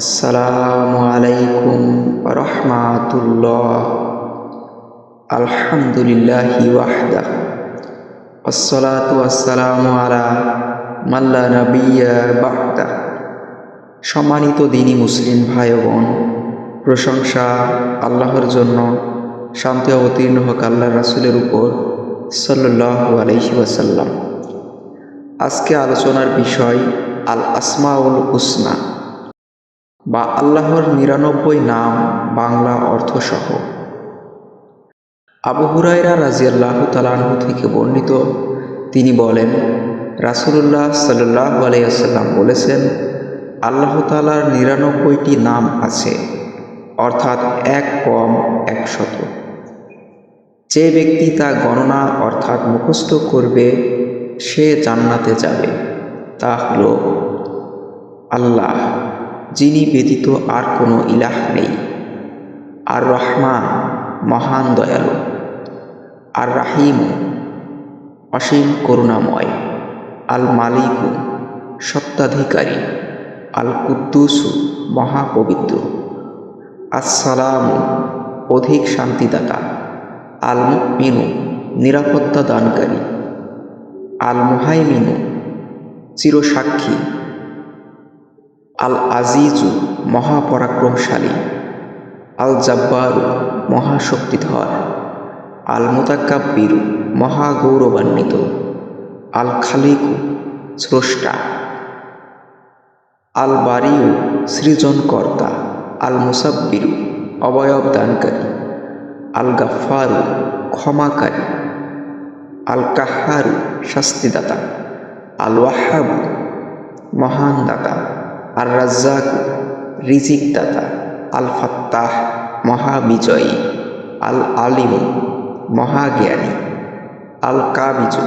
আসসালামু আলাইকুম রহমাতুল্লাহ আলহামদুলিল্লাহি ওয়াহদা। আসসালাতু আসসালামু আলা মাল্লা নবিয়া বাহদা সম্মানিত দিনী মুসলিম ভাই বোন প্রশংসা আল্লাহর জন্য শান্তি অবতীর্ণ হোক আল্লাহ রাসুলের উপর সাল্লাল্লাহু আলাইহি ওয়াসাল্লাম। আজকে আলোচনার বিষয় আল আসমাউল হুসনা বা আল্লাহর নিরানব্বই নাম বাংলা অর্থসহ। আবু হুরাইরা রাজিয়াল্লাহ তালাহু থেকে বর্ণিত, তিনি বলেন, রাসুলুল্লাহ সাল্লাহ আলাইসাল্লাম বলেছেন, আল্লাহ তালার নিরানব্বইটি নাম আছে, অর্থাৎ এক কম একশত যে ব্যক্তি তা গণনা অর্থাৎ মুখস্থ করবে, সে জান্নাতে যাবে, তা হল আল্লাহ। যিনি ব্যতীত আর কোনো ইলাহ নেই। আর রহমান মহান দয়ালু। আর রাহিম অসীম করুণাময়। আল মালিকু সত্ত্বাধিকারী আল কুদ্দুসু মহাপবিত্র। আসসালাম অধিক শান্তিদাতা। আল মিনু নিরাপত্তা দানকারী। আল মুহাইমিনু চিরসাক্ষী। আল আজিজু মহাপরাক্রমশালী আল জাব্বারু মহাশক্তিধর আল মোতাকাব্বিরু মহাগৌরবান্বিত আল খালিকু স্রষ্টা আল বারিউ সৃজনকর্তা আল মুসাব্বিরু অবয়ব দানকারী আল গাফারু ক্ষমাকারী আল কাহারু শাস্তিদাতা আল ওয়াহাবু মহান দাতা আর রাজ্জাক রিজিক দাতা আল ফাত্তাহ মহাবিজয়ী আল আলিম মহাজ্ঞানী আল কাবিজু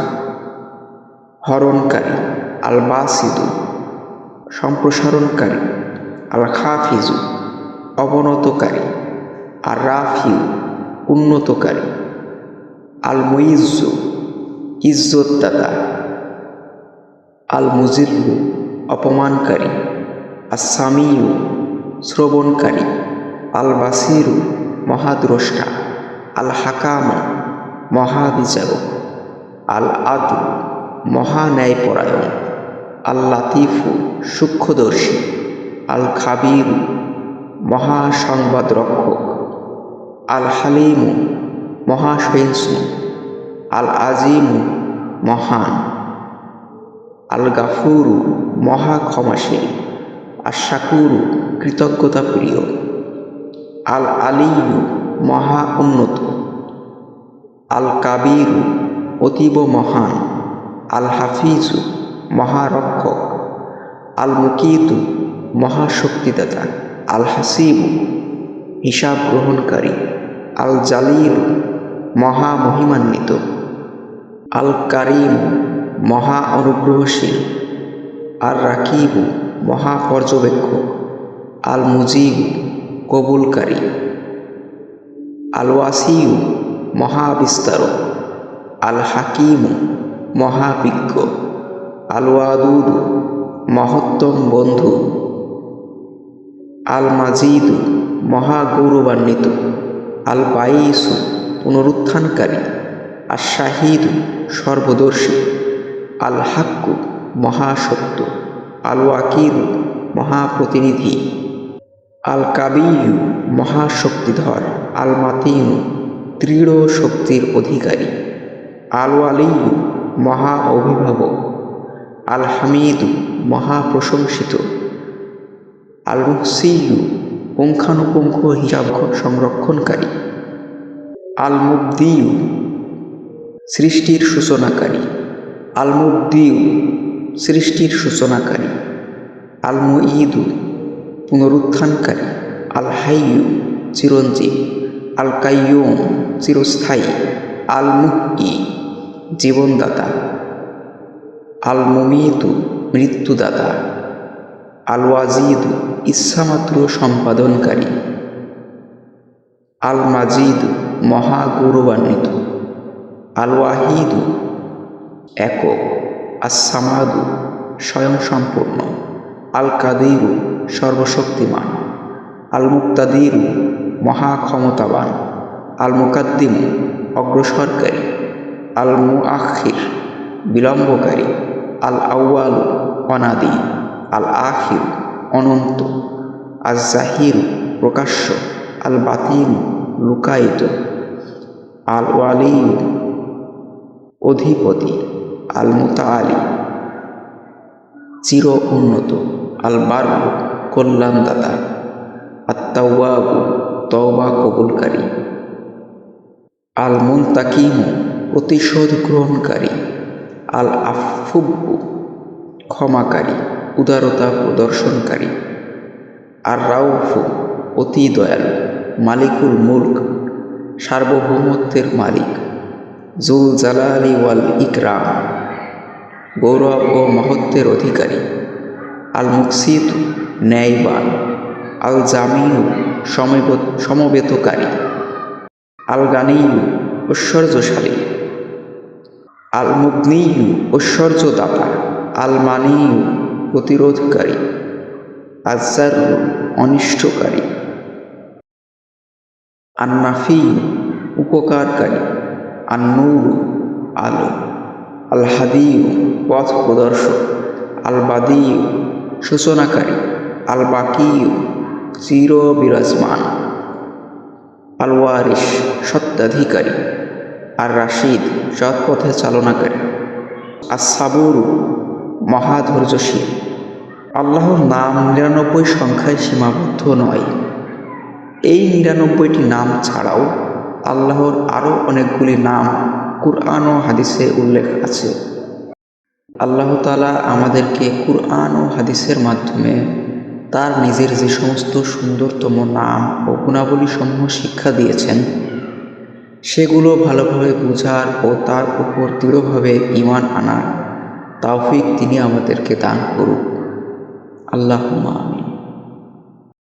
হরণকারী আল বাসিদু সম্প্রসারণকারী আল খাফিজু অবনতকারী আর রাফিউ উন্নতকারী আল মুইজু ইজ্জতদাতা আল মুজিল্লু অপমানকারী আসামিউ শ্রবণকারী আল বাসিরু মহাদ্রষ্টা আল হাকাম মহাবিচারক আল আদু মহান্যায়পরায়ণ আল লাতিফু সূক্ষ্মদর্শী আল খাবিরু মহাসংবাদরক্ষক আল হালিমু মহাসহিষ্ণু আল আজিমু মহান আল গাফুরু মহা ক্ষমাশীল আর কৃতজ্ঞতা প্রিয় আল আলিয়ু মহা উন্নত। আল কাবিরু অতীব মহান। আল হাফিজু মহারক্ষক। আল মুকিতু মহাশক্তিদাতা। আল হাসিবু হিসাব গ্রহণকারী। আল জালিল মহা মহিমান্বিত আল কারিম মহা অনুগ্রহশীল। আর রাকিবু মহা পর্যবেক্ষক আল মুজিব কবুলকারী আল ওয়াসিউ মহাবিস্তারক আল হাকিমু মহাবিজ্ঞ আল ওয়াদুদ মহত্তম বন্ধু আল মাজিদু মহাগৌরবান্বিত আল বাইসু পুনরুত্থানকারী আর শাহিদু সর্বদর্শী আল হাক্কু মহাসত্য। আল ওয়াকিল মহাপ্রতিনিধি আল কাবিয়ু মহাশক্তিধর আল মাতিন দৃঢ় শক্তির অধিকারী আল ওয়ালিয়ু মহা অভিভাবক আল হামিদু মহাপ্রশংসিত আল মুহসিয়ু পুঙ্খানুপুঙ্খ হিসাব সংরক্ষণকারী আল মুবদিউ সৃষ্টির সূচনাকারী আল সৃষ্টির সূচনাকারী আল মুঈদু পুনরুত্থানকারী আল হাইয়ু চিরঞ্জীব আল কাইয়ুম চিরস্থায়ী আল মুক্তি জীবনদাতা আল মুমিতু মৃত্যুদাতা আল ওয়াজিদু ইচ্ছামাত্র সম্পাদনকারী আল মাজিদু মহাগৌরবান্বিত আল ওয়াহিদু একক। আসামাদু স্বয়ংসম্পূর্ণ আল কাদিরু সর্বশক্তিমান আল মুক্তাদির মহাক্ষমতাবান আল মুকাদ্দিম অগ্রসরকারী আল মুআখির বিলম্বকারী আল আউয়াল অনাদি আল আখির অনন্ত আজ জাহির প্রকাশ্য আল বাতিল লুকায়িত আল ওয়ালি অধিপতি। আল মুতাআলি চির উন্নত আল বার কল্যাণদাতা আত্মাওয়াবু তওবা কবুলকারী আল মুন্তাকিম প্রতিশোধ গ্রহণকারী আল আফুব্বু ক্ষমাকারী, উদারতা প্রদর্শনকারী আর রাউফু অতি দয়ালু, মালিকুল মুল্ক, সার্বভৌমত্বের মালিক। জুল জালালি ওয়াল ইকরাম, গৌরব ও মহত্বের অধিকারী। আল মুকসিদ ন্যায়বান আল জামিউ সমবেত, সমবেতকারী। আল গানিউ ঐশ্বর্যশালী। আল মুগ্নিউ ঐশ্বর্যদাতা। আল মানিউ প্রতিরোধকারী। আজার অনিষ্টকারী। আন্নাফি উপকারকারী। আন্নুর, আলো। আল হাদিউ পথ প্রদর্শক। আল বাদিউ সূচনাকারী। আল বাকিউ চির বিরাজমান আল ওয়ারিস আর রাশিদ সৎ পথে চালনাকারী। আর সাবুরু মহাধৈর্যশীল। আল্লাহর নাম নিরানব্বই সংখ্যায় সীমাবদ্ধ নয়। এই নিরানব্বইটি নাম ছাড়াও আল্লাহর আরও অনেকগুলি নাম কুরআন ও হাদিসে উল্লেখ আছে। আল্লাহ তালা আমাদেরকে কুরআন ও হাদিসের মাধ্যমে তার নিজের যে সমস্ত সুন্দরতম নাম ও গুণাবলী সমূহ শিক্ষা দিয়েছেন, সেগুলো ভালোভাবে বোঝার ও তার উপর দৃঢ়ভাবে ইমান আনার তাওফিক তিনি আমাদেরকে দান করুক। আল্লাহ আমিন।